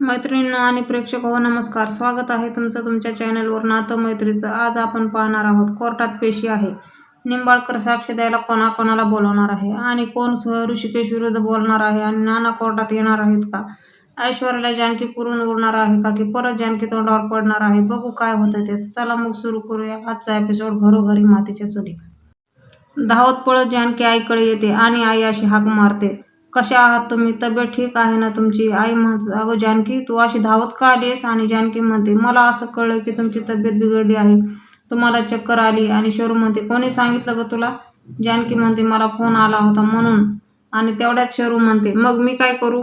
मैत्रिणींनो आणि प्रेक्षक हो नमस्कार. स्वागत आहे तुमचं तुमच्या चॅनलवर. नातं मैत्रीचं आज आपण पाहणार आहोत कोर्टात पेशी आहे. निंबाळकर साक्ष द्यायला कोणाकोणाला बोलवणार आहे? आणि कोण सह ऋषिकेश विरुद्ध बोलणार आहे? आणि नाना कोर्टात येणार आहेत का? ऐश्वर्याला जानकी पुरून उरणार आहे का की परत जानकी तोंडावर पडणार आहे? बघू काय होतं ते. चला मग सुरू करूया आजचा एपिसोड घरोघरी मातीच्या चुली. धावत पळत जानकी आईकडे येते आणि आई अशी हाक मारते. कशा आहात तुम्ही? तब्येत ठीक आहे ना तुमची? आई म्हणते अगं जानकी तू अशी धावत का आलीस आणि जानकी म्हणते मला असं कळलं की तुमची तब्येत बिघडली आहे. तुम्हाला चक्कर आली. आणि शोरूम म्हणते कोणी सांगितलं गं तुला? जानकी म्हणते मला फोन आला होता म्हणून. आणि तेवढ्यात शरू म्हणते मग मी काय करू?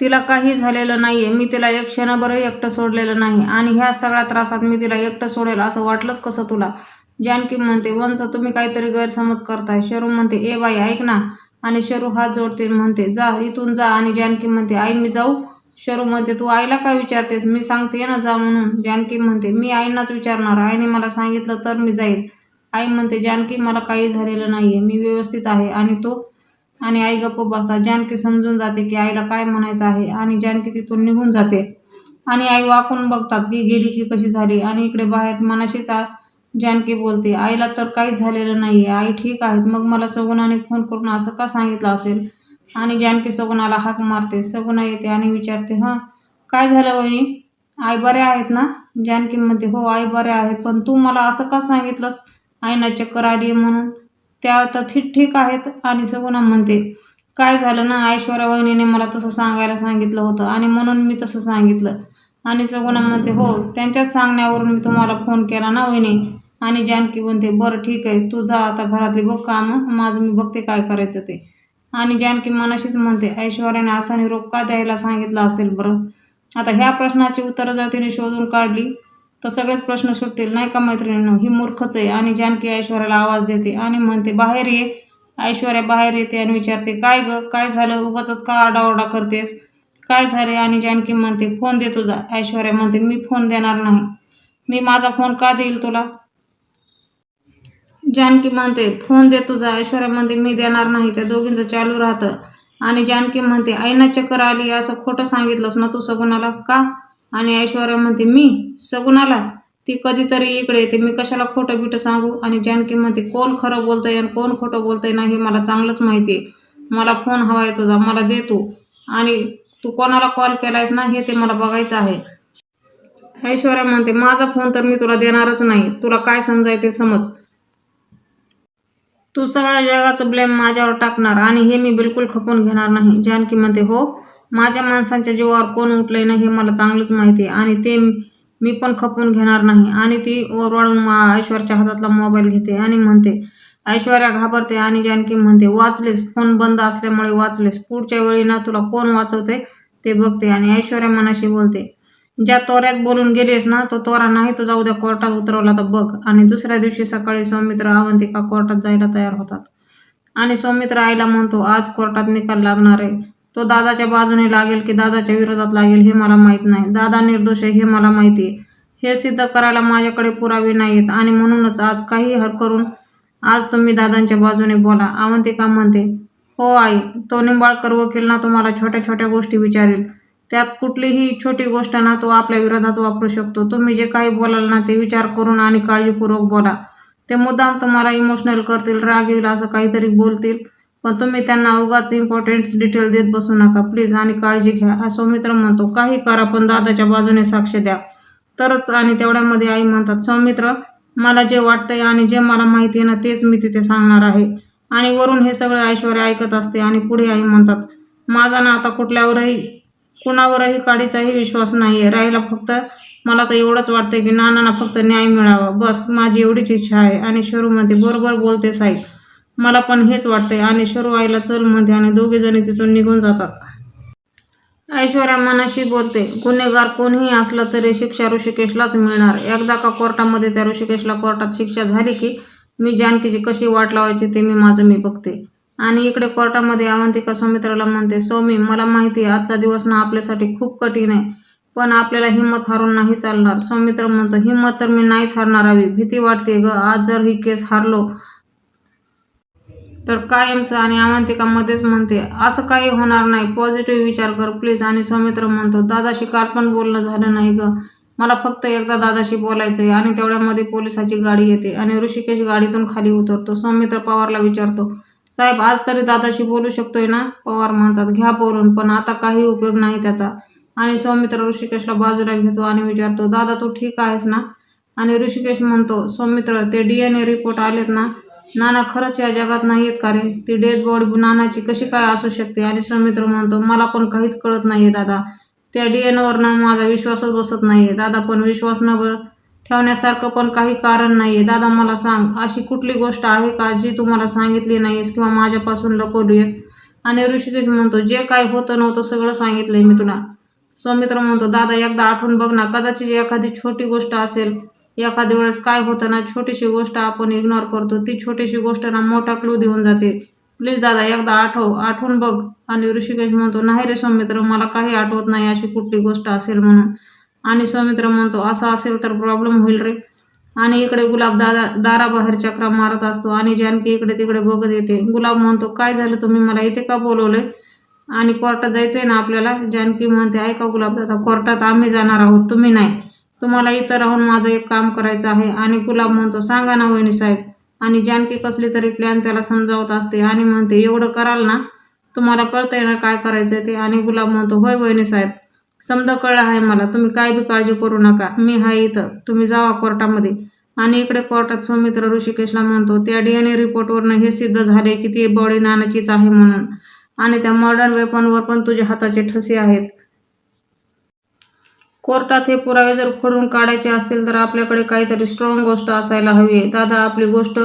तिला काही झालेलं नाही आहे मी तिला एक क्षणभरही एकटं सोडलेलं नाही. आणि ह्या सगळ्या त्रासात मी तिला एकटं सोडेल असं वाटलंच कसं तुला? जानकी म्हणते वंश तुम्ही काहीतरी गैरसमज करताय. शरू म्हणते ए बाई ऐक ना. आणि शरू हात जोडते म्हणते जा इथून जा. आणि जानकी म्हणते आई मी जाऊ. शरू म्हणते तू आईला काय विचारतेस? मी सांगते ना जा म्हणून. जानकी म्हणते मी आईनाच विचारणार. आईने मला सांगितलं तर मी जाईल आई म्हणते जानकी मला काही झालेलं नाही आहे मी व्यवस्थित आहे. आणि तो आणि आई गप्प बसतात. जानकी समजून जाते की आईला काय म्हणायचं आहे आणि जानकी तिथून निघून जाते. आणि आई वाकून बघतात की गेली की कशी झाली. आणि इकडे बाहेर मनाशीच आ- जानकी बोलते आईला तर काहीच झालेलं नाही आहे आई ठीक आहेत. मग मला सगुणाने फोन करून असं का सांगितलं असेल? आणि जानकी सगुणाला हाक मारते. सगुणा येते आणि विचारते हां काय झालं वहिनी? आई बऱ्या आहेत ना? जानकी म्हणते हो आई बऱ्या आहेत. पण तू मला असं का सांगितलंस? आईना चक्कर आली म्हणून. त्या तर ठीक ठीक आहेत. आणि सगुणा म्हणते काय झालं ना? ऐश्वर्या वहिनीने मला तसं सांगायला सांगितलं होतं आणि म्हणून मी तसं सांगितलं. आणि सगुणा म्हणते हो त्यांच्याच सांगण्यावरून मी तुम्हाला फोन केला ना वहिनी? आणि जानकी म्हणते बरं ठीक आहे तू जा आता घरातली बघ कामं माझं मी बघते काय करायचं ते. आणि जानकी मनाशीच म्हणते ऐश्वर्याने असा निरोप का द्यायला सांगितलं असेल बरं? आता ह्या प्रश्नाची उत्तरं जर तिने शोधून काढली तर सगळेच प्रश्न सुटतील नाही का मैत्रिणींनो? ही मूर्खच आहे आणि जानकी ऐश्वर्याला आवाज देते आणि म्हणते बाहेर ये. ऐश्वर्या बाहेर येते आणि विचारते काय ग? काय झालं? उगाच का आरडाओरडा करतेस? काय झाले? आणि जानकी म्हणते फोन दे तुझा. ऐश्वर्या म्हणते मी फोन देणार नाही. मी माझा फोन का देईल तुला? जानकी म्हणते फोन दे तुझा ऐश्वर्या म्हणते मी देणार नाही. त्या दोघींचं चालू राहतं. आणि जानकी म्हणते आईना चक्कर आली असं खोटं सांगितलंस ना तू सगुणाला का? आणि ऐश्वर्या म्हणते मी? सगुणाला? ती कधीतरी इकडे येते मी कशाला खोटं बिटं सांगू? आणि जानकी म्हणते कोण खरं बोलतंय आणि कोण खोटं बोलतंय ना हे मला चांगलंच माहिती आहे. मला फोन हवा आहे तुझा मला दे तू. आणि तू कोणाला कॉल केलायस ना हे ते मला बघायचं आहे. ऐश्वर्या म्हणते माझा फोन तर मी तुला देणारच नाही. तुला काय समजाय ते समज. तू सगळ्या जगाचं ब्लेम माझ्यावर टाकणार आणि हे मी बिलकुल खपून घेणार नाही. जानकी म्हणते हो माझ्या माणसांच्या जीवावर कोण उठलंय ना हे मला चांगलंच माहिती आहे आणि ते मी पण खपून घेणार नाही. आणि ती ओरवाळून मा ऐश्वर्याच्या हातातला मोबाईल घेते आणि म्हणते ऐश्वर्या घाबरते. आणि जानकी म्हणते वाचलेस फोन बंद असल्यामुळे वाचलेस. पुढच्या वेळी ना तुला कोण वाचवते ते बघते. आणि ऐश्वर्या मनाशी बोलते ज्या तोऱ्यात बोलून गेलीस ना तो तोरा नाही तो जाऊ द्या कोर्टात उतरवला तर बघ. आणि दुसऱ्या दिवशी सकाळी सौमित्र अवंतिका कोर्टात जायला तयार होतात. आणि सौमित्र आईला म्हणतो आज कोर्टात निकाल लागणार आहे. तो दादाच्या बाजूने लागेल की दादाच्या विरोधात लागेल हे मला माहीत नाही. दादा निर्दोष आहे हे मला माहिती आहे. हे सिद्ध करायला माझ्याकडे पुरावे नाहीत आणि म्हणूनच आज काही हर करून आज तुम्ही दादांच्या बाजूने बोला. अवंतिका म्हणते हो आई तो निंबाळकर वकील ना तुम्हाला छोट्या छोट्या गोष्टी विचारेल. त्यात कुठलीही छोटी गोष्ट ना तो आपल्या विरोधात वापरू शकतो. तुम्ही जे काही बोलाल ना ते विचार करून आणि काळजीपूर्वक बोला. ते मुद्दाम तुम्हाला इमोशनल करतील राग येईल असं काहीतरी बोलतील. पण तुम्ही त्यांना उगाच इम्पॉर्टंट डिटेल देत बसू नका. प्लीज आणि काळजी घ्या. हा सौमित्र म्हणतो काही करा पण दादाच्या बाजूने साक्ष द्या. तरच आणि तेवढ्यामध्ये आई म्हणतात सौमित्र मला जे वाटतंय आणि जे मला माहिती आहे ना तेच मी तिथे सांगणार आहे. आणि वरून हे सगळं ऐश्वर्या ऐकत असते आणि पुढे आई म्हणतात माझा ना आता कुठल्यावरही कुणावरही काडीचाही विश्वास नाही आहे राहिला फक्त मला तर एवढंच वाटतं की नानांना फक्त न्याय मिळावा. बस माझी एवढीच इच्छा आहे. आणि शरू म्हणते बरोबर बोलते साई मला पण हेच वाटतंय. आणि शरू आईला चल म्हणते आणि दोघेजणी तिथून निघून जातात. ऐश्वर्या मनाशी बोलते गुन्हेगार कोणीही असलं तरी शिक्षा ऋषिकेशलाच मिळणार. एकदा का कोर्टामध्ये त्या ऋषिकेशला कोर्टात शिक्षा झाली की मी जानकीची कशी वाट लावायची ते मी माझं मी बघते. आणि इकडे कोर्टामध्ये अवंतिका सौमित्राला म्हणते सौमी मला माहिती आहे आजचा दिवस ना आपल्यासाठी खूप कठीण आहे पण आपल्याला हिंमत हारून नाही चालणार. सौमित्र म्हणतो हिंमत तर मी नाहीच हारणार हवी. भीती वाटते ग आज जर ही केस हारलो तर कायमचं. आणि अवंतिकामध्येच म्हणते असं काही होणार नाही. पॉझिटिव्ह विचार कर प्लीज. आणि सौमित्र म्हणतो दादाशी काल पण बोलणं झालं नाही ग. मला फक्त एकदा दादाशी बोलायचं आहे आणि तेवढ्यामध्ये पोलिसाची गाडी येते आणि ऋषिकेश गाडीतून खाली उतरतो. सौमित्र पवारला विचारतो साहेब आज तरी दादाशी बोलू शकतोय ना? पवार म्हणतात घ्या बोलून पण आता काही उपयोग नाही त्याचा. आणि सौमित्र ऋषिकेशला बाजूला घेतो आणि विचारतो दादा तू ठीक आहेस ना? आणि ऋषिकेश म्हणतो सौमित्र ते डी एन ए रिपोर्ट आलेत ना? नाना खरंच या जगात नाही आहेत का रे? ती डेथ बॉडी नानाची कशी काय असू शकते? आणि सौमित्र म्हणतो मला पण काहीच कळत नाही आहे दादा. त्या डी एन ना माझा विश्वासच बसत नाही आहे दादा पण विश्वास न ब- ठेवण्यासारखं पण काही कारण नाही आहे दादा मला सांग अशी कुठली गोष्ट आहे का जी तुम्हाला सांगितली नाहीस किंवा माझ्यापासून लपवलीस आणि ऋषिकेश म्हणतो जे काय होतं नव्हतं सगळं सांगितलंय मी तुला. सौमित्र म्हणतो दादा एकदा आठवून बघ ना कदाचित एखादी छोटी गोष्ट असेल एखाद्या वेळेस काय होतं ना छोटीशी गोष्ट आपण इग्नोर करतो ती छोटीशी गोष्ट ना मोठा क्लू देऊन जाते. प्लीज दादा एकदा आठव आठवून बघ. आणि ऋषिकेश म्हणतो नाही रे सौमित्र मला काही आठवत नाही अशी कुठली गोष्ट असेल म्हणून. आणि सौमित्र म्हणतो असं असेल तर प्रॉब्लेम होईल रे. आणि इकडे गुलाब दादा दाराबाहेर चक्रा मारत असतो आणि जानकी इकडे तिकडे बघत येते. गुलाब म्हणतो काय झालं तुम्ही मला इथे का बोलवले आणि कोर्टात जायचं आहे ना आपल्याला? जानकी म्हणते ऐका गुलाब दादा कोर्टात आम्ही जाणार आहोत तुम्ही नाही. तुम्हाला इथं राहून माझं एक काम करायचं आहे. आणि गुलाब म्हणतो सांगा ना वहिनी साहेब. आणि जानकी कसली तरी प्लॅन त्याला समजावत असते आणि म्हणते एवढं कराल ना तुम्हाला कळतंय ना काय करायचं ते? आणि गुलाब म्हणतो होय वहिनी साहेब. समजा कळलं आहे मला तुम्ही काय बी काळजी करू नका. मी आहे इथं. तुम्ही जावा कोर्टामध्ये. आणि इकडे कोर्टात सौमित्र ऋषिकेशला म्हणतो त्या डी एन ए रिपोर्टवरनं हे सिद्ध झाले की ती बॉडी नानाचीच आहे म्हणून. आणि त्या मर्डर वेपनवर पण तुझ्या हाताचे ठसे आहेत. कोर्टात हे पुरावे जर खोडून काढायचे असतील तर आपल्याकडे काहीतरी स्ट्रॉंग गोष्ट असायला हवी आहे. दादा आपली गोष्ट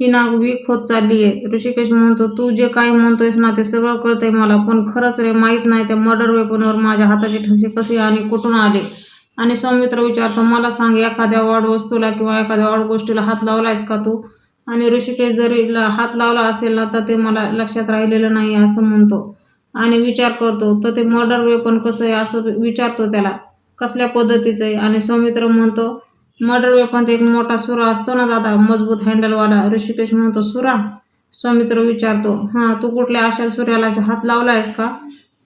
ही नाग वीक होत चालली आहे ऋषिकेश म्हणतो तू जे काही म्हणतोयस ना ते सगळं कळतंय मला पण खरंच रे माहीत नाही त्या मर्डर वेपनवर माझ्या हाताचे ठसे कसे आणि कुठून आले? आणि सौमित्र विचारतो मला सांग एखाद्या वाढ वस्तूला किंवा एखाद्या वाढ गोष्टीला हात लावलायस का तू? आणि ऋषिकेश जरी हात लावला असेल ना तर ते मला लक्षात राहिलेलं नाही असं म्हणतो. आणि विचार करतो तर ते मर्डर वेपन कसं आहे? असं विचारतो त्याला कसल्या पद्धतीचं आहे? आणि सौमित्र म्हणतो मर्डर वेपन एक मोठा सुरा असतो ना दादा मजबूत हँडलवाला ऋषिकेश म्हणतो सुरा. सौमित्र विचारतो हां तू कुठल्या अशा सुऱ्याला हात लावला आहेस का?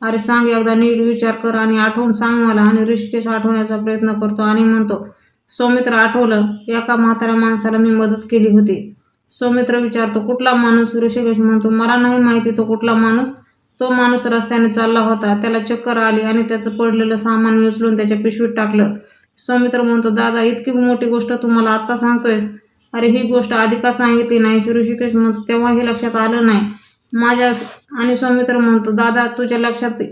अरे सांग एकदा नीट विचार कर आणि आठवून सांग मला. आणि ऋषिकेश आठवण्याचा प्रयत्न करतो आणि म्हणतो सौमित्र आठवलं एका म्हाताऱ्या माणसाला मी मदत केली होती. सौमित्र विचारतो कुठला माणूस? ऋषिकेश म्हणतो मला नाही माहिती तो कुठला माणूस. तो माणूस रस्त्याने चालला होता. त्याला चक्कर आली आणि त्याचं पडलेलं सामान उचलून त्याच्या पिशवीत टाकलं. सौमित्र म्हणतो दादा इतकी मोठी गोष्ट तुम्हाला आत्ता सांगतोयस. अरे ही गोष्ट आधी का सांगितली नाही? ऋषिकेश म्हणतो तेव्हा हे लक्षात आलं नाही. माझ्या आणि सौमित्र म्हणतो दादा तुझ्या लक्षात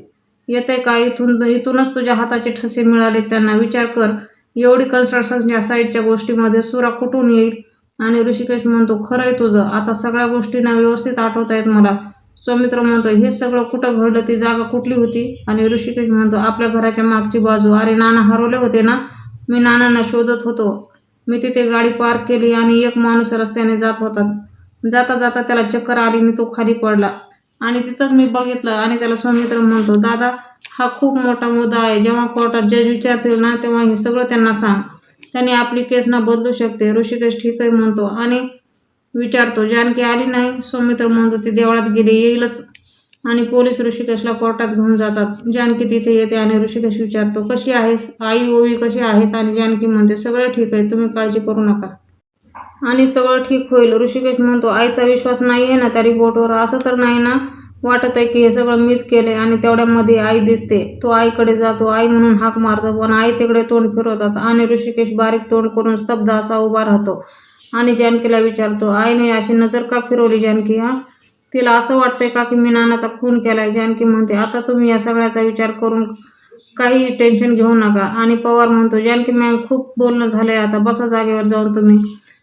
येते का? इथून इथूनच तुझ्या हाताचे ठसे मिळाले त्यांना. विचार कर. एवढी कन्स्ट्रक्शनच्या साईडच्या गोष्टीमध्ये सुरा कुठून येईल? आणि ऋषिकेश म्हणतो खरं आहे तुझं. आता सगळ्या गोष्टींना व्यवस्थित आठवत आहेत मला. सौमित्र म्हणतो हे सगळं कुठं घडलं? ती जागा कुठली होती? आणि ऋषिकेश म्हणतो आपल्या घराच्या मागची बाजू. अरे नाना हरवले होते ना? मी नानांना शोधत होतो. मी तिथे गाडी पार्क केली आणि एक माणूस रस्त्याने जात होता. जाता जाता त्याला चक्कर आली आणि तो खाली पडला. आणि तिथंच मी बघितलं आणि त्याला सौमित्र म्हणतो दादा हा खूप मोठा मुद्दा आहे. जेव्हा कोर्टात जज विचारतील ना तेव्हा हे सगळं त्यांना सांग. त्यांनी आपली केस ना बदलू शकते. ऋषिकेश ठीक आहे म्हणतो आणि विचारतो. जानकी आली नाही? सौमित्र म्हणतो ती देवळात गेली. येईलच. आणि पोलीस ऋषिकेशला कोर्टात घेऊन जातात. जानकी तिथे येते आणि ऋषिकेश विचारतो कशी आहेस? आई ओवी कशी आहेत? आणि जानकी म्हणते सगळं ठीक आहे तुम्ही काळजी करू नका. आणि सगळं ठीक होईल. ऋषिकेश म्हणतो आईचा विश्वास नाही आहे ना त्या रिपोर्टवर असं तर नाही ना वाटत आहे की हे सगळं मीच केले आणि तेवढ्यामध्ये आई दिसते. तो आईकडे जातो. आई म्हणून हाक मारतो पण आई तिकडे तोंड फिरवतात आणि ऋषिकेश बारीक तोंड करून स्तब्ध असा उभा राहतो. आणि जानकीला विचारतो आईने अशी नजर का फिरवली जानकी हा? तिला असं वाटतंय का की मी नानाचा खून केलाय? जानकी म्हणते आता तुम्ही या सगळ्याचा विचार करून काही टेन्शन घेऊ नका. आणि पवार म्हणतो जानकी मॅम खूप बोलणं झालंय आता बसा जागेवर जाऊन तुम्ही.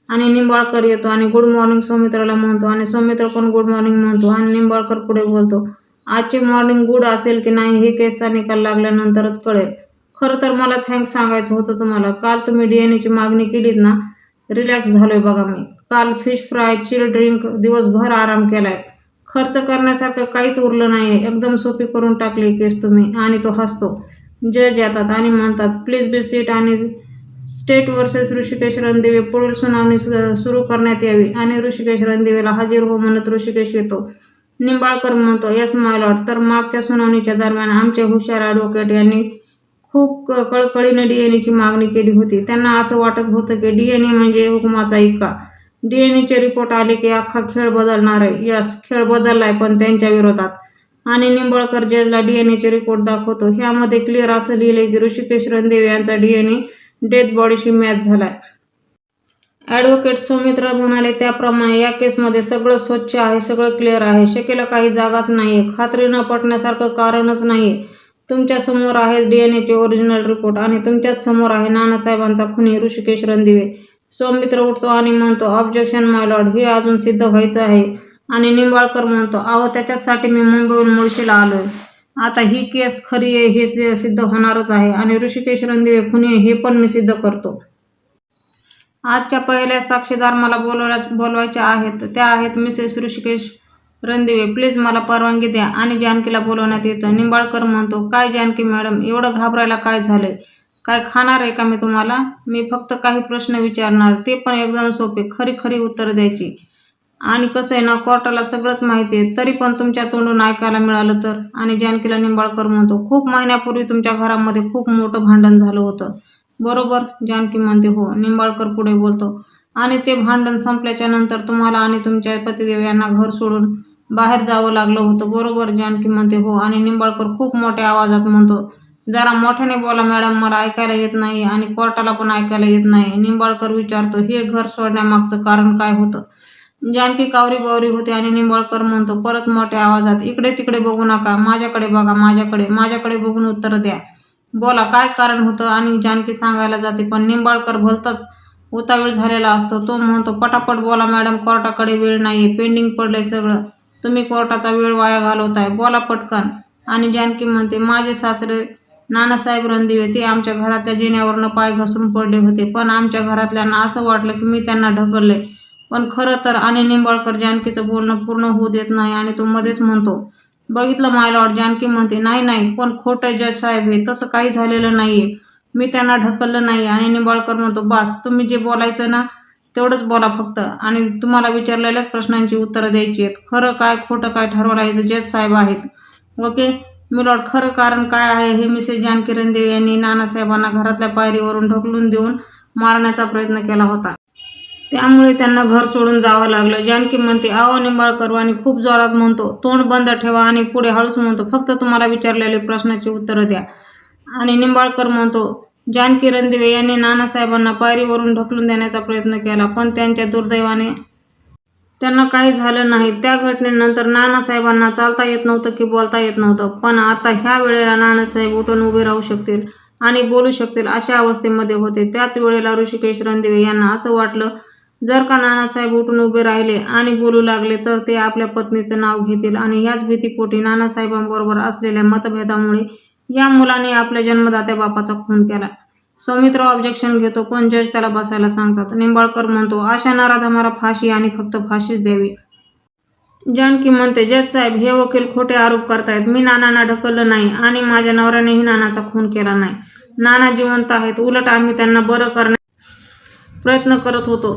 आणि निंबाळकर येतो आणि गुड मॉर्निंग सौमित्राला म्हणतो. आणि सौमित्र पण गुड मॉर्निंग म्हणतो आणि निंबाळकर पुढे बोलतो आजची मॉर्निंग गुड असेल की नाही हे केसचा निकाल लागल्यानंतरच कळेल. खरं तर मला थँक्स सांगायचं होतं तुम्हाला. काल तुम्ही डी एन एची मागणी केलीत ना? रिलॅक्स झालोय बघा मी. काल फिश फ्राय चिल ड्रिंक दिवसभर आराम केलाय. खर्च करण्यासारखं काहीच उरलं नाही. एकदम सोपी करून टाकली केस तुम्ही. आणि तो हसतो. जज येतात आणि म्हणतात प्लीज बी सीट आणि स्टेट वर्सेस ऋषिकेश रणदिवे. पुढील सुनावणी सुरू करण्यात यावी. आणि ऋषिकेश रणदिवेला हजीर हो म्हणत ऋषिकेश येतो. निंबाळकर म्हणतो यस माय तर मागच्या सुनावणीच्या दरम्यान आमचे हुशार ॲडव्होकेट यांनी खूप कळकळीन डी एन एची मागणी केली होती. त्यांना असं वाटत होतं की डी एन ए म्हणजे हुकुमाचा डीएनएचे रिपोर्ट आले की अख्खा खेळ बदलणार आहे. यस खेळ बदललाय पण त्यांच्या विरोधात. आणि निंबळकर जजला डीएनएचे रिपोर्ट दाखवतो. ह्यामध्ये क्लिअर असं लिहिलंय की ऋषिकेश रणदेव यांचा डीएनए डेथ बॉडीशी मॅच झालाय. ॲडव्होकेट सौमित्र म्हणाले त्याप्रमाणे या केसमध्ये सगळं स्वच्छ आहे सगळं क्लिअर आहे. शक्यला काही जागाच नाहीये. खात्री न पटण्यासारखं कारणच नाहीये. तुमच्यासमोर आहे डीएनएचे ओरिजिनल रिपोर्ट आणि तुमच्याच समोर आहे नानासाहेबांचा खुनी ऋषिकेश रणदिवे. सौमित्र उठतो आणि म्हणतो ऑब्जेक्शन माय लॉर्ड हे अजून सिद्ध व्हायचं आहे. आणि निंबाळकर म्हणतो अहो त्याच्यासाठी मी मुंबईहून मुळशीला आलोय. आता ही केस खरी आहे हे सिद्ध होणारच आहे. आणि ऋषिकेश रणदिवे खुनी हे पण मी सिद्ध करतो. आजच्या पहिल्या साक्षीदार मला बोलवल्या बोलवायच्या आहेत. त्या आहेत मिसेस ऋषिकेश रणदिवे. प्लीज मला परवानगी द्या. आणि जानकीला बोलवण्यात येतं. निंबाळकर म्हणतो काय जानकी मॅडम एवढं घाबरायला काय झालंय? काय खाणार आहे का मी तुम्हाला? मी फक्त काही प्रश्न विचारणार ते पण एकदम सोपे खरी खरी उत्तर द्यायची. आणि कसं आहे ना कोर्टाला सगळंच माहिती आहे तरी पण तुमच्या तोंडून ऐकायला मिळालं तर? आणि जानकीला निंबाळकर म्हणतो खूप महिन्यापूर्वी तुमच्या घरामध्ये खूप मोठं भांडण झालं होतं. बरोबर जानकी म्हणते हो निंबाळकर पुढे बोलतो. आणि ते भांडण संपल्याच्या नंतर तुम्हाला आणि तुमच्या पतिदेव यांना घर सोडून बाहेर जावं लागलं होतं. बरोबर जानकी म्हणते हो आणि निंबाळकर खूप मोठ्या आवाजात म्हणतो जरा मोठ्याने बोला मॅडम मला ऐकायला येत नाही आणि कोर्टाला पण ऐकायला येत नाही. निंबाळकर विचारतो हे घर सोडण्यामागचं कारण काय होतं? जानकी कावरी बावरी होते आणि निंबाळकर म्हणतो परत मोठ्या आवाजात इकडे तिकडे बघू नका माझ्याकडे बघा माझ्याकडे माझ्याकडे बघून उत्तर द्या. बोला काय कारण होतं? आणि जानकी सांगायला जाते पण निंबाळकर भलताच उतावीळ झालेला असतो. तो म्हणतो पटापट बोला मॅडम कोर्टाकडे वेळ नाहीये पेंडिंग पडलंय सगळं. तुम्ही कोर्टाचा वेळ वाया घालवताय बोला पटकन. आणि जानकी म्हणते माझे सासरे नानासाहेब रणदिवे ते आमच्या घरातल्या जिन्यावरनं पाय घसरून पडले होते. पण आमच्या घरातल्यांना असं वाटलं की मी त्यांना ढकलले पण खरं तर आणि निंबाळकर जानकीचं बोलणं पूर्ण होऊ देत नाही आणि तो मध्येच म्हणतो बघितलं माय लॉर्ड जानकी म्हणते नाही नाही पण खोटं जज साहेब हे तसं काही झालेलं नाही आहे मी त्यांना ढकललं नाही. आणि निंबाळकर म्हणतो बास तुम्ही जे बोलायचं ना तेवढंच बोला फक्त. आणि तुम्हाला विचारलेल्याच प्रश्नांची उत्तरं द्यायची आहेत. खरं काय खोटं काय ठरवलं आहे जज साहेब आहेत. ओके? मिलॉर्ड खरं कारण काय आहे हे मिसेस जानकी रणदेव यांनी नानासाहेबांना घरातल्या पायरीवरून ढकलून देऊन मारण्याचा प्रयत्न केला होता. त्यामुळे त्यांना घर सोडून जावं लागलं. जानकी म्हणते आहो निंबाळकर आणि खूप जोरात म्हणतो तोंड बंद ठेवा आणि पुढे हळूच म्हणतो फक्त तुम्हाला विचारलेले प्रश्नाची उत्तरं द्या. आणि निंबाळकर म्हणतो जानकी रणदिवे यांनी नानासाहेबांना पायरीवरून ढकलून देण्याचा प्रयत्न केला पण त्यांच्या दुर्दैवाने त्यांना काही झालं नाही. त्या घटनेनंतर नानासाहेबांना चालता येत नव्हतं की बोलता येत नव्हतं. पण आता ह्या वेळेला नानासाहेब उठून उभे राहू शकतील आणि बोलू शकतील अशा अवस्थेमध्ये होते. त्याच वेळेला ऋषिकेश रणदिवे यांना असं वाटलं जर का नानासाहेब उठून उभे राहिले आणि बोलू लागले तर ते आपल्या पत्नीचं नाव घेतील आणि याच भीतीपोटी नानासाहेबांबरोबर असलेल्या मतभेदामुळे या मुलाने आपल्या जन्मदात्या बापाचा खून केला. सौमित्र ऑब्जेक्शन घेतो पण जज त्याला बसायला सांगतात? निंबाळकर म्हणतो अशा नराधमाला फाशी आणि फक्त फाशीच द्यावी. जानकी म्हणते जज साहेब हे वकील खोटे आरोप करतायत. मी नानांना ढकललं नाही आणि माझ्या नवऱ्यानेही नानाचा खून केला नाही. नाना जिवंत आहेत. उलट आम्ही त्यांना बरं करण्या प्रयत्न करत होतो.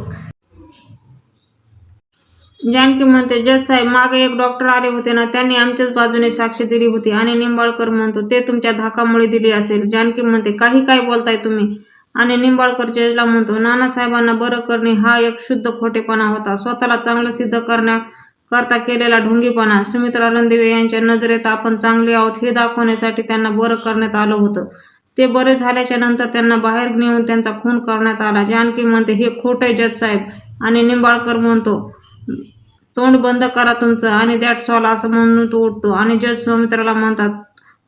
जानकी म्हणते जज साहेब मागे एक डॉक्टर आले होते ना त्यांनी आमच्याच बाजूने साक्ष दिली होती आणि निंबाळकर म्हणतो ते तुमच्या धाकामुळे दिली असेल. जानकी म्हणते काही काय बोलताय तुम्ही? आणि निंबाळकर जजला म्हणतो नानासाहेबांना बरं करणे हा एक शुद्ध खोटेपणा होता. स्वतःला चांगलं सिद्ध करण्या करता केलेला ढोंगीपणा सुमित्रा रणदिवे यांच्या नजरेत आपण चांगले आहोत हे दाखवण्यासाठी त्यांना बरं करण्यात आलं होतं. ते बरे झाल्याच्यानंतर त्यांना बाहेर नेऊन त्यांचा खून करण्यात आला. जानकी म्हणते हे खोटं आहे जज साहेब. आणि निंबाळकर म्हणतो तोंड बंद करा तुमचं आणि दॅट सॉल असं म्हणून तो उठतो. आणि जज सौमित्राला म्हणतात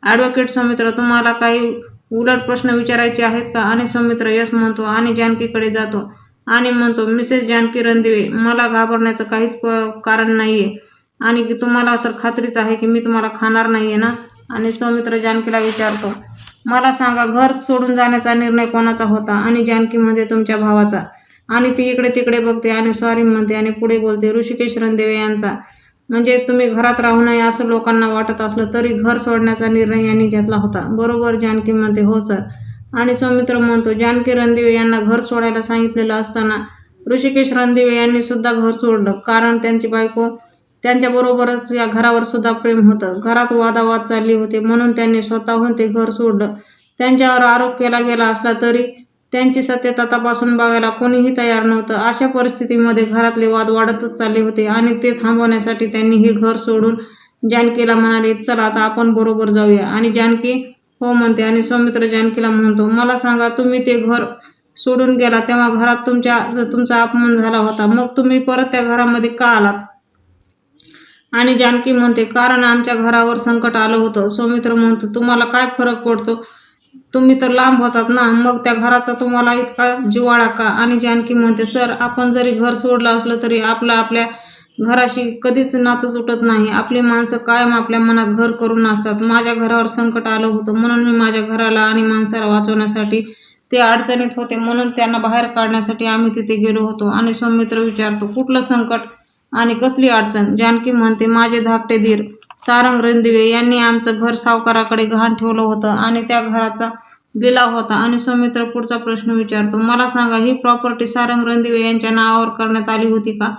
ॲडव्होकेट सौमित्र तुम्हाला काही उलट प्रश्न विचारायचे आहेत का? आणि सौमित्र यस म्हणतो आणि जानकीकडे जातो. आणि म्हणतो मिसेस जानकी रणदिवे मला घाबरण्याचं काहीच प- कारण नाही आहे आणि तुम्हाला तर खात्रीच आहे की मी तुम्हाला खाणार नाही आहे ना? आणि सौमित्र जानकीला विचारतो मला सांगा घर सोडून जाण्याचा निर्णय कोणाचा होता? आणि जानकी तुमच्या भावाचा. आणि ती इकडे तिकडे बघते आणि सॉरी म्हणते आणि पुढे बोलते ऋषिकेश रणदेवे यांचा. म्हणजे तुम्ही घरात राहू नये असं लोकांना वाटत असलं तरी घर सोडण्याचा निर्णय यांनी घेतला होता. बरोबर जानकी म्हणते हो सर. आणि सौमित्र म्हणतो जानकी रणदिवे यांना घर सोडायला सांगितलेलं असताना ऋषिकेश रणदिवे यांनी सुद्धा घर सोडलं. कारण त्यांची बायको त्यांच्याबरोबरच या घरावर सुद्धा प्रेम होतं. घरात वादावाद चालली होते म्हणून त्यांनी स्वतःहून ते घर सोडलं. त्यांच्यावर आरोप केला गेला असला तरी त्यांची सत्यता तपासून बघायला कोणीही तयार नव्हतं. अशा परिस्थितीमध्ये घरातले वाद वाढतच चालले होते आणि ते थांबवण्यासाठी त्यांनी हे घर सोडून जानकीला म्हणाले चला आता आपण बरोबर जाऊया. आणि जानकी हो म्हणते आणि सौमित्र जानकीला म्हणतो मला सांगा तुम्ही ते घर सोडून गेला तेव्हा घरात तुमच्या तुमचा अपमान झाला होता. मग तुम्ही परत त्या घरामध्ये का आलात? आणि जानकी म्हणते कारण आमच्या घरावर संकट आलं होतं. सौमित्र म्हणतो तुम्हाला काय फरक पडतो? तुम्ही तर लांब होतात ना मग त्या घराचा तुम्हाला इतका जिवाळा का? आणि जानकी म्हणते सर आपण जरी घर सोडलं असलं तरी आपलं आपल्या घराशी कधीच नातं तुटत नाही. आपली माणसं कायम आपल्या मनात घर करून असतात. माझ्या घरावर संकट आलं होतं. म्हणून मी माझ्या घराला आणि माणसाला वाचवण्यासाठी ते अडचणीत होते. म्हणून त्यांना बाहेर काढण्यासाठी आम्ही तिथे गेलो होतो. आणि सौमित्र विचारतो कुठलं संकट आणि कसली अडचण? जानकी म्हणते माझे धाकटे धीर सारंग रणदिवे यांनी आमचं घर सावकाराकडे गहाण ठेवलं होतं आणि त्या घराचा लिलाव होता. आणि सौमित्र पुढचा प्रश्न विचारतो मला सांगा ही प्रॉपर्टी सारंग रणदिवे यांच्या नावावर करण्यात आली होती का?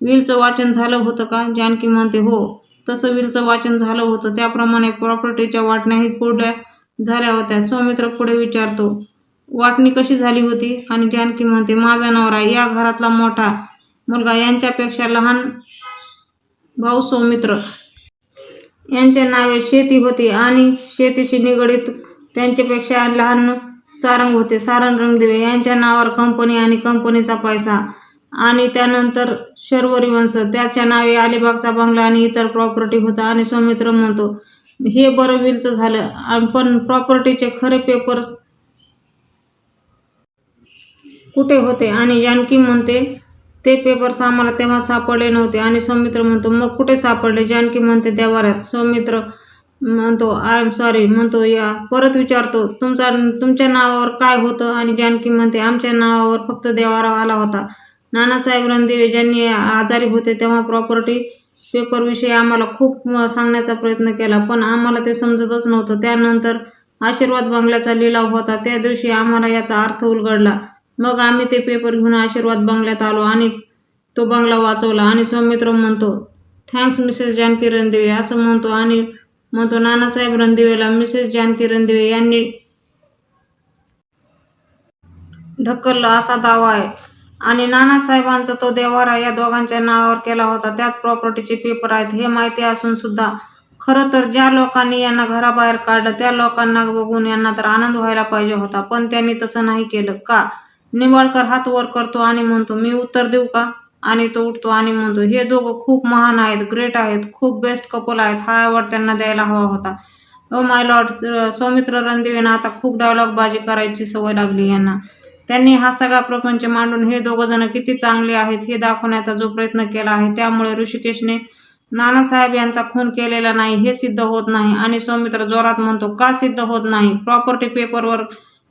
विलचं वाचन झालं होतं का? जानकी म्हणते हो तसं विलचं वाचन झालं होतं. त्याप्रमाणे प्रॉपर्टीच्या वाटण्याही पुढ्या झाल्या होत्या. सौमित्र पुढे विचारतो वाटणी कशी झाली होती? आणि जानकी म्हणते माझा नवरा या घरातला मोठा मुलगा यांच्यापेक्षा लहान भाऊ सौमित्र यांच्या नावे शेती होती आणि शेतीशी निगडीत त्यांच्यापेक्षा लहान सारंग होते. सारंग रंगदेवे यांच्या नावावर कंपनी आणि कंपनीचा पैसा आणि त्यानंतर शर्वरी वंश. त्याच्या नावे अलिबागचा बंगला आणि इतर प्रॉपर्टी होता आणि सौमित्र म्हणतो. हे बरं विलचं झालं. पण प्रॉपर्टीचे खरे पेपर्स कुठे होते? आणि जानकी म्हणते ते पेपर्स आम्हाला तेव्हा सापडले नव्हते. आणि सौमित्र म्हणतो मग कुठे सापडले? जानकी म्हणते देवाऱ्यात. सौमित्र म्हणतो आय एम सॉरी म्हणतो या परत विचारतो तुमचा तुमच्या नावावर काय होतं? आणि जानकी म्हणते आमच्या नावावर फक्त देवारा आला होता. नानासाहेब रणदिवे ज्यांनी आजारी होते तेव्हा प्रॉपर्टी पेपरविषयी आम्हाला खूप सांगण्याचा प्रयत्न केला पण आम्हाला ते समजतच नव्हतं. त्यानंतर आशीर्वाद बंगल्याचा लिलाव होता. त्या दिवशी आम्हाला याचा अर्थ उलगडला. मग आम्ही ते पेपर घेऊन आशीर्वाद बंगल्यात आलो आणि तो बंगला वाचवला आणि सौमित्र म्हणतो थँक्स मिसेस जानकी रणदिवे असं म्हणतो आणि म्हणतो नानासाहेब रणदिवेला मिसेस जानकी रणदिवे यांनी ढकललं असा दावा आहे. आणि नानासाहेबांचा तो देवारा या दोघांच्या नावावर केला होता. त्यात प्रॉपर्टीचे पेपर आहेत हे माहिती असून सुद्धा खरं तर ज्या लोकांनी यांना घराबाहेर काढलं त्या लोकांना बघून यांना तर आनंद व्हायला पाहिजे होता पण त्यांनी तसं नाही केलं. का? निंबाळकर हात वर करतो आणि म्हणतो मी उत्तर देऊ का? आणि तो उठतो आणि म्हणतो हे दोघं खूप महान आहेत ग्रेट आहेत खूप बेस्ट कपल आहेत हा अवॉर्ड त्यांना द्यायला हवा होता. ओ माय लॉर्ड सौमित्र रणदिवेंना आता खूप डायलॉगबाजी करायची सवय लागली यांना. त्यांनी हा सगळा प्रपंच मांडून हे दोघं जण किती चांगले आहेत हे दाखवण्याचा जो प्रयत्न केला आहे त्यामुळे ऋषिकेशने नानासाहेब यांचा खून केलेला नाही हे सिद्ध होत नाही. आणि सौमित्र जोरात म्हणतो का सिद्ध होत नाही? प्रॉपर्टी पेपरवर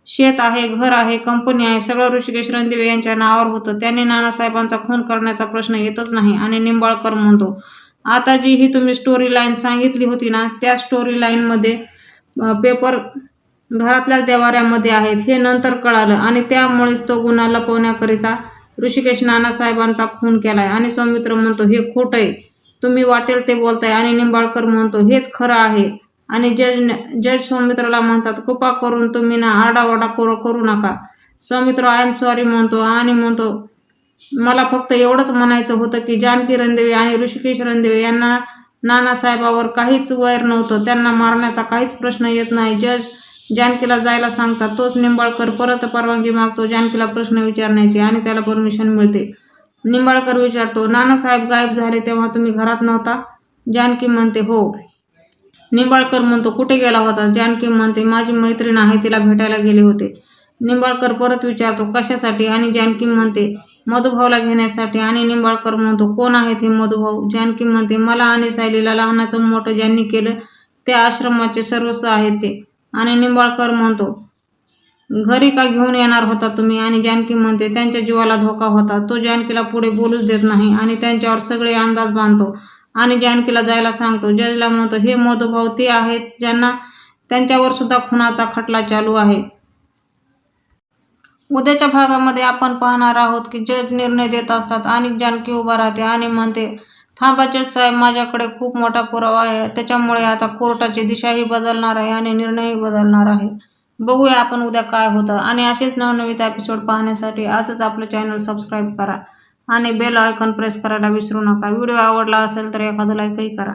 शेत आहे घर आहे कंपनी आहे सगळं ऋषिकेश रणदिवे यांच्या नावावर होतं. त्यांनी नानासाहेबांचा खून करण्याचा प्रश्न येतच नाही आणि निंबाळकर म्हणतो आता जी ही तुम्ही स्टोरी लाईन सांगितली होती ना त्या स्टोरी लाईनमध्ये पेपर घरातल्याच देवाऱ्यामध्ये आहेत. हे नंतर कळालं आणि त्यामुळेच तो गुन्हा लपवण्याकरिता ऋषिकेश नानासाहेबांचा खून केला आहे आणि सौमित्र म्हणतो हे खोटं आहे. तुम्ही वाटेल ते बोलताय. आणि निंबाळकर म्हणतो हेच खरं आहे. आणि जज जज सौमित्रला म्हणतात कृपा करून तुम्ही ना आरडाओरडा करू करू नका. सौमित्र आय एम सॉरी म्हणतो आणि म्हणतो मला फक्त एवढंच म्हणायचं होतं की जानकी रणदेवे आणि ऋषिकेश रणदेवे यांना नानासाहेबावर काहीच वैर नव्हतं. त्यांना मारण्याचा काहीच प्रश्न येत नाही. जज जानकीला जायला सांगतात तोच निंबाळकर परत परवानगी मागतो जानकीला प्रश्न विचारण्याची आणि त्याला परमिशन मिळते. निंबाळकर विचारतो नानासाहेब गायब झाले तेव्हा तुम्ही घरात नव्हता? जानकी म्हणते हो. निंबाळकर म्हणतो कुठे गेला होता? जानकी म्हणते माझी मैत्रीण आहे तिला भेटायला गेले होते. निंबाळकर परत विचारतो कशासाठी? आणि जानकी म्हणते मधुभाऊला घेण्यासाठी. आणि निंबाळकर म्हणतो कोण आहेत हे मधुभाऊ? जानकी म्हणते मला आणि सायलीला लहानाचं मोठं ज्यांनी केलं त्या आश्रमाचे सर्वस्व आहेत ते. आणि निंबाळकर म्हणतो घरी का घेऊन येणार होता तुम्ही? आणि जानकी म्हणते त्यांच्या जीवाला धोका होता. तो जानकीला पुढे बोलूच देत नाही आणि त्यांच्यावर सगळे अंदाज बांधतो. आणि जानकीला जायला सांगतो. जजला म्हणतो हे मधुभाऊ ते आहेत ज्यांना त्यांच्यावर सुद्धा खुनाचा खटला चालू आहे. उद्याच्या भागामध्ये आपण पाहणार आहोत की जज निर्णय देत असतात आणि जानकी उभा राहते आणि म्हणते थांबा जज साहेब माझ्याकडे खूप मोठा पुरावा आहे. त्याच्यामुळे आता कोर्टाची दिशाही बदलणार आहे आणि निर्णयही बदलणार आहे. बघूया आपण उद्या काय होतं. आणि असेच नवनवीत एपिसोड पाहण्यासाठी आजच आपलं चॅनल सबस्क्राईब करा. आणि बेल आयकॉन प्रेस करायला विसरू नका. व्हिडिओ आवडला असेल तर एखादं लाईकही करा.